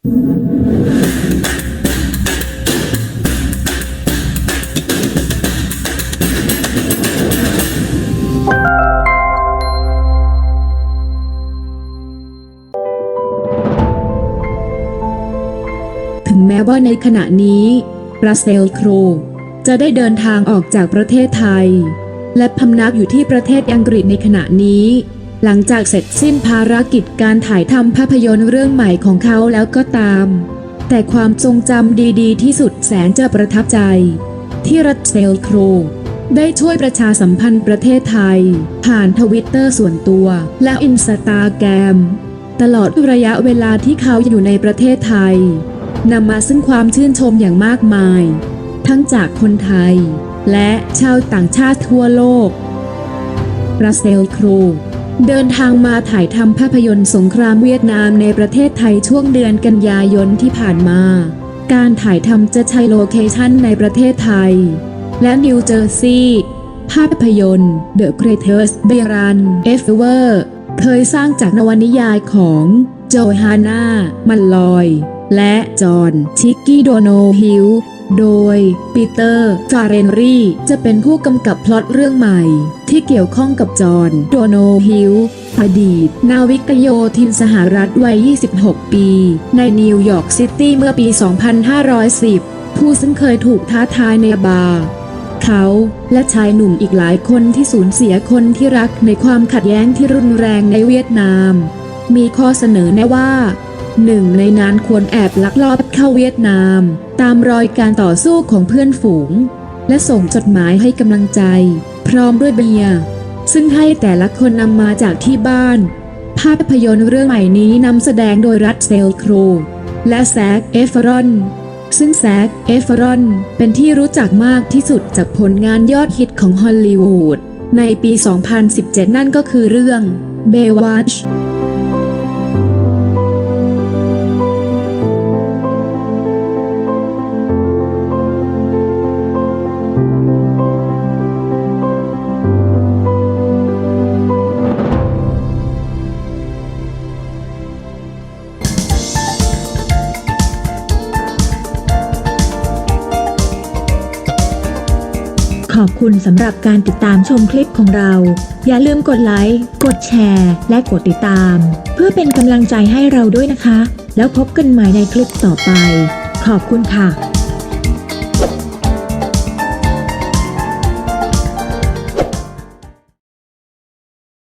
ถึงแม้ว่าในขณะนี้รัสเซลโครจะได้เดินทางออกจากประเทศไทย และพำนักอยู่ที่ประเทศอังกฤษในขณะนี้ หลังจากเสร็จสิ้นภารกิจการถ่ายทำภาพยนตร์เรื่องใหม่ของเขาแล้วก็ตาม แต่ความทรงจำดีๆ ที่สุดแสนจะประทับใจ ที่รัสเซลโครได้ช่วยประชาสัมพันธ์ประเทศไทย ผ่านทวิตเตอร์ส่วนตัวและอินสตาแกรมตลอดระยะเวลาที่เขาอยู่ในประเทศไทยนำมาซึ่งความชื่นชมอย่างมากมาย ทั้งจากคนไทย และชาวต่างชาติทั่วโลกรัสเซลโคร เดินทางมาถ่ายทำภาพยนตร์สงครามเวียดนามในประเทศไทยช่วงเดือนกันยายนที่ผ่านมา การถ่ายทำจะใช้โลเคชั่นในประเทศไทย และนิวเจอร์ซีย์ภาพยนตร์ The Greatest b a r u n Ever เคยสร้างจากนวนิยายของโจฮาน่ามันลอย และจอห์นชิกกี้โดโนฮิลโดยปีเตอร์ฟาเรนรีจะเป็นผู้กำกับพล็อตเรื่องใหม่ ที่เกี่ยวข้องกับจอห์นโดโนฮิลอดีต นาวิกโยธินสหรัฐวัย 26 ปี ในนิวยอร์กซิตี้เมื่อปี 2510 ผู้ซึ่งเคยถูกท้าทายในบาร์เขาและชายหนุ่มอีกหลายคนที่สูญเสียคนที่รักในความขัดแย้งที่รุนแรงในเวียดนาม มีข้อเสนอแนะว่าหนึ่งในนั้นควรแอบลักลอบเข้าเวียดนาม ตามรอยการต่อสู้ของเพื่อนฝูง และส่งจดหมายให้กำลังใจ พร้อมด้วยเบียร์ซึ่งให้แต่ละคนนำมาจากที่บ้าน ภาพยนตร์เรื่องใหม่นี้นำแสดงโดยรัตเซลโครและแซกเอฟรอน ซึ่งแซกเอฟรอนเป็นที่รู้จักมากที่สุดจากผลงานยอดฮิตของฮอลลีวูดในปี 2017 นั่นก็คือเรื่อง Baywatch ขอบคุณสำหรับการติดตามชมคลิปของเรา อย่าลืมกดไลค์ กดแชร์ และกดติดตาม เพื่อเป็นกำลังใจให้เราด้วยนะคะ แล้วพบกันใหม่ในคลิปต่อไป ขอบคุณค่ะ